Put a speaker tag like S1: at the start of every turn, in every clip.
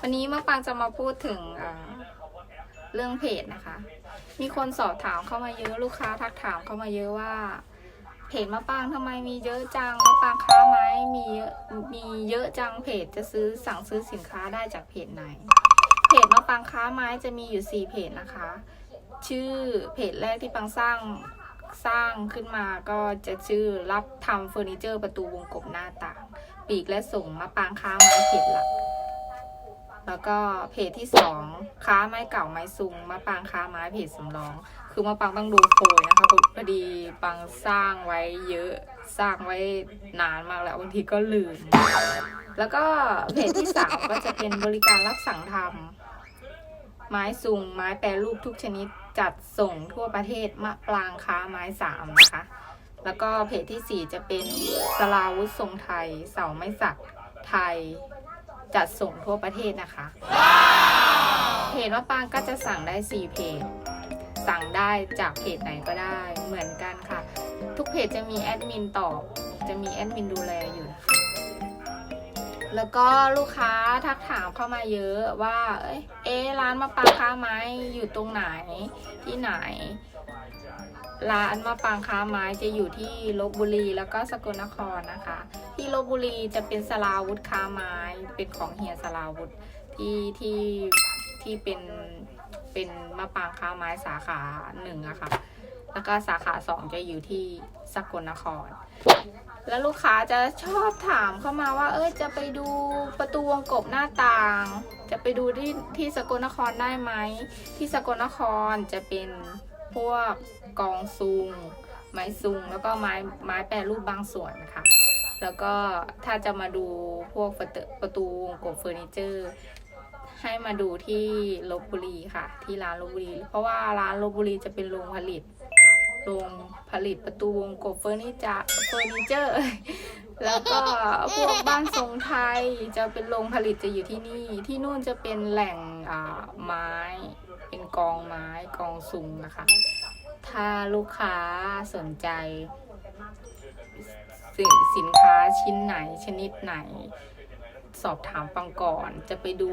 S1: วันนี้มะปางจะมาพูดถึงเรื่องเพจนะคะ มีคนสอบถามเข้ามาเยอะลูกค้าทักถามเข้ามาเยอะว่าเพจมะปางทำไมมีเยอะจังมะปางค้าไหมมีเยอะมีเยอะจังเพจจะซื้อสั่งซื้อสินค้าได้จากเพจไหน เพจมะปางค้าไม้จะมีอยู่ 4 เพจนะคะ ชื่อเพจแรกที่ปังสร้างสร้างขึ้นมาก็จะชื่อรับทำเฟอร์นิเจอร์ประตูวงกบหน้าต่าง ปีกและส่งมะปางค้าไม้เพจหลัก แล้วก็เพจที่สองค้าไม้เก่าไม้ซุงมะปางค้าไม้เพจสำรอง คือมะปางต้องดูโพยนะคะพอดีปังสร้างไว้เยอะสร้างไว้นานมากแล้วบางทีก็ลืม แล้วก็เพจที่สามก็จะเป็นบริการรับสั่งทำไม้ซุงไม้แปรรูปทุกชนิดจัดส่งทั่วประเทศมะปรางค้าไม้สามนะคะ แล้วก็เพจที่สี่จะเป็นสลาวุธทรงไทย เสาไม้สักไทย จัดส่งทั่วประเทศนะคะ เพจมะปรางก็จะสั่งได้ 4 เพจ สั่งได้จากเพจไหนก็ได้ เหมือนกันค่ะ ทุกเพจจะมีแอดมินตอบ จะมีแอดมินดูแลอยู่นะคะ แล้วก็ลูกค้าทักถามเข้ามาเยอะว่า เอ้ยเอ๊ะร้านมะปรางค้าไม้อยู่ตรงไหน ที่ไหนร้านมะปรางค้าไม้จะอยู่ที่ลบบุรีแล้วก็สกลนครนะคะ ที่ลบบุรีจะเป็นสลาวุธค้าไม้เป็นของเฮียสลาวุธที่ที่ที่เป็นเป็นมะปรางค้าไม้สาขาหนึ่งอะค่ะ แล้วก็สาขาสองจะอยู่ที่สกลนคร แล้วลูกค้าจะชอบถามเข้ามาว่า เอ้ยจะไปดูประตูวงกบหน้าต่าง จะไปดูที่ที่สกลนครได้ไหม ที่สกลนครจะเป็นพวกกองซุงไม้ซุงแล้วก็ไม้ไม้แปรรูปบางส่วนค่ะ แล้วก็ถ้าจะมาดูพวกประตูวงกบเฟอร์นิเจอร์ให้มาดูที่ลบบุรีค่ะ ที่ร้านลบบุรี เพราะว่าร้านลบบุรีจะเป็นโรงผลิตโรงผลิตประตูวงกบเฟอร์นิเจอร์เฟอร์นิเจอร์ แล้วก็พวกบ้านทรงไทยจะเป็นโรงผลิตจะอยู่ที่นี่ ที่นู่นจะเป็นแหล่งอ่าไม้ เป็นกองไม้กองซุงนะคะ ถ้าลูกค้าสนใจ สินค้าชิ้นไหนชนิดไหน สอบถามปังก่อน จะไปดู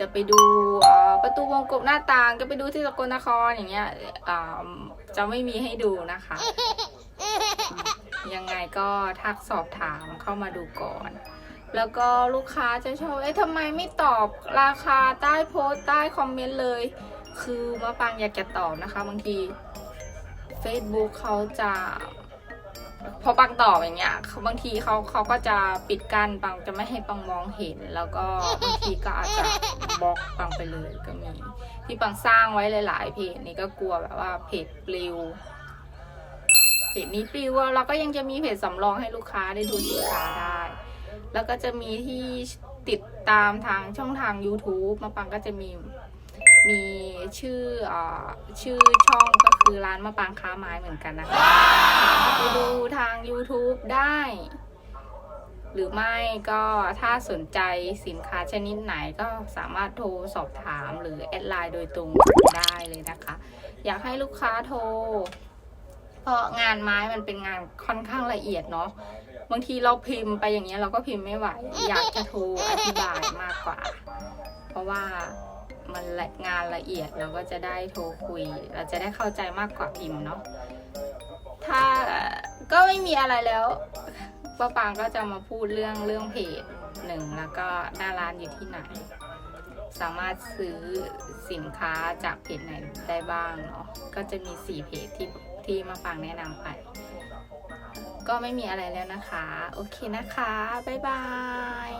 S1: จะไปดูประตูวงกบหน้าต่าง จะไปดูที่สกลนครอย่างเงี้ยจะไม่มีให้ดูนะคะ ยังไงก็ทักสอบถามเข้ามาดูก่อนแล้วก็ลูกค้าจะชอบ เอ๊ะทำไมไม่ตอบราคาใต้โพสต์ใต้คอมเมนต์เลย คือมะปางอยากจะตอบนะคะ บางที Facebook เขาจะ พอปังตอบอย่างเงี้ยเขาบางทีเขาเขาก็จะปิดกั้นปังจะไม่ให้ปังมองเห็น แล้วก็บางทีก็อาจจะบล็อกปังไปเลยก็มี ที่ปังสร้างไว้หลาย ๆ เพจนี่ก็กลัวแบบว่าเพจปลิวเพจนี้ปลิวเราก็ยังจะมีเพจสำรองให้ลูกค้าได้ดูสินค้าได้ แล้วก็จะมีที่ติดตามทางช่องทาง YouTube มาปังก็จะมี มีชื่ออชื่อช่องก็คือร้านมะปางค้าไม้เหมือนกันนะคะไปดูทาง YouTube ได้ หรือไม่ก็ถ้าสนใจสินค้าชนิดไหนก็สามารถโทรสอบถามหรือแอดไลน์โดยตรงได้เลยนะคะ อยากให้ลูกค้าโทรเพราะงานไม้มันเป็นงานค่อนข้างละเอียดเนาะบางทีเราพิมพ์ไปอย่างเงี้ยเราก็พิมพ์ไม่ไหว อยากจะโทรอธิบายมากกว่า เพราะว่า มันละงานละเอียดเราก็จะได้โทรคุย เราจะได้เข้าใจมากกว่าพิมพ์เนาะถ้าก็ไม่มีอะไรแล้วป้าปางก็จะมาพูดเรื่องเรื่องเพจหนึ่งแล้วก็หน้าร้านอยู่ที่ไหน สามารถซื้อสินค้าจากเพจไหนได้บ้างเนาะก็จะมีสี่เพจที่ที่มาฟังแนะนำไปก็ไม่มีอะไรแล้วนะคะ โอเคนะคะ บ๊ายบาย